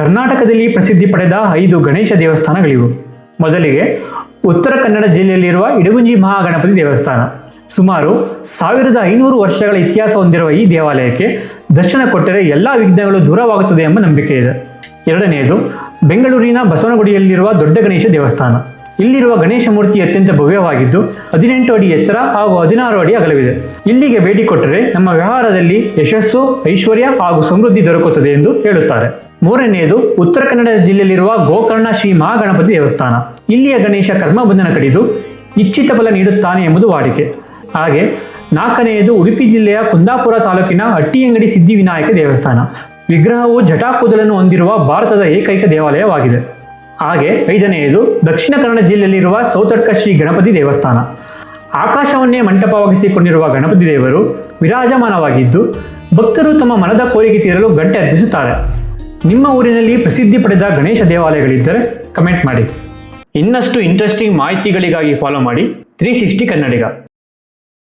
ಕರ್ನಾಟಕದಲ್ಲಿ ಪ್ರಸಿದ್ಧಿ ಪಡೆದ ಐದು ಗಣೇಶ ದೇವಸ್ಥಾನಗಳಿವು. ಮೊದಲಿಗೆ ಉತ್ತರ ಕನ್ನಡ ಜಿಲ್ಲೆಯಲ್ಲಿರುವ ಇಡಗುಂಜಿ ಮಹಾಗಣಪತಿ ದೇವಸ್ಥಾನ. ಸುಮಾರು ಸಾವಿರದ ಐನೂರು ವರ್ಷಗಳ ಇತಿಹಾಸ ಹೊಂದಿರುವ ಈ ದೇವಾಲಯಕ್ಕೆ ದರ್ಶನ ಕೊಟ್ಟರೆ ಎಲ್ಲ ವಿಘ್ನಗಳು ದೂರವಾಗುತ್ತದೆ ಎಂಬ ನಂಬಿಕೆ ಇದೆ. ಎರಡನೆಯದು, ಬೆಂಗಳೂರಿನ ಬಸವನಗುಡಿಯಲ್ಲಿರುವ ದೊಡ್ಡ ಗಣೇಶ ದೇವಸ್ಥಾನ. ಇಲ್ಲಿರುವ ಗಣೇಶ ಮೂರ್ತಿ ಅತ್ಯಂತ ಭವ್ಯವಾಗಿದ್ದು, ಹದಿನೆಂಟು ಅಡಿ ಎತ್ತರ ಹಾಗೂ ಹದಿನಾರು ಅಡಿ ಅಗಲವಿದೆ. ಇಲ್ಲಿಗೆ ಭೇಟಿ ಕೊಟ್ಟರೆ ನಮ್ಮ ವ್ಯವಹಾರದಲ್ಲಿ ಯಶಸ್ಸು, ಐಶ್ವರ್ಯ ಹಾಗೂ ಸಮೃದ್ಧಿ ದೊರಕುತ್ತದೆ ಎಂದು ಹೇಳುತ್ತಾರೆ. ಮೂರನೆಯದು, ಉತ್ತರ ಕನ್ನಡ ಜಿಲ್ಲೆಯಲ್ಲಿರುವ ಗೋಕರ್ಣ ಶ್ರೀ ಮಹಾಗಣಪತಿ ದೇವಸ್ಥಾನ. ಇಲ್ಲಿಯ ಗಣೇಶ ಕರ್ಮಬಂಧನ ಕಡಿದು ಇಚ್ಛಿತ ಬಲ ನೀಡುತ್ತಾನೆ ಎಂಬುದು ವಾಡಿಕೆ. ಹಾಗೆ, ನಾಲ್ಕನೆಯದು, ಉಡುಪಿ ಜಿಲ್ಲೆಯ ಕುಂದಾಪುರ ತಾಲೂಕಿನ ಅಟ್ಟಿಯಂಗಡಿ ಸಿದ್ಧಿವಿನಾಯಕ ದೇವಸ್ಥಾನ. ವಿಗ್ರಹವು ಜಟಾಕೂದಲನ್ನು ಹೊಂದಿರುವ ಭಾರತದ ಏಕೈಕ ದೇವಾಲಯವಾಗಿದೆ. ಹಾಗೆ ಐದನೆಯದು, ದಕ್ಷಿಣ ಕನ್ನಡ ಜಿಲ್ಲೆಯಲ್ಲಿರುವ ಸೌತಡ್ಕ ಶ್ರೀ ಗಣಪತಿ ದೇವಸ್ಥಾನ. ಆಕಾಶವನ್ನೇ ಮಂಟಪವಾಗಿಸಿಕೊಂಡಿರುವ ಗಣಪತಿ ದೇವರು ವಿರಾಜಮಾನವಾಗಿದ್ದು, ಭಕ್ತರು ತಮ್ಮ ಮನದ ಕೋರಿಕೆ ತೀರಲು ಗಂಟೆ ಅರ್ಪಿಸುತ್ತಾರೆ ನಿಮ್ಮ ಊರಿನಲ್ಲಿ ಪ್ರಸಿದ್ಧಿ ಪಡೆದ ಗಣೇಶ ದೇವಾಲಯಗಳಿದ್ದರೆ ಕಮೆಂಟ್ ಮಾಡಿ. ಇನ್ನಷ್ಟು ಇಂಟ್ರೆಸ್ಟಿಂಗ್ ಮಾಹಿತಿಗಳಿಗಾಗಿ ಫಾಲೋ ಮಾಡಿ. Three sixty Kannadiga.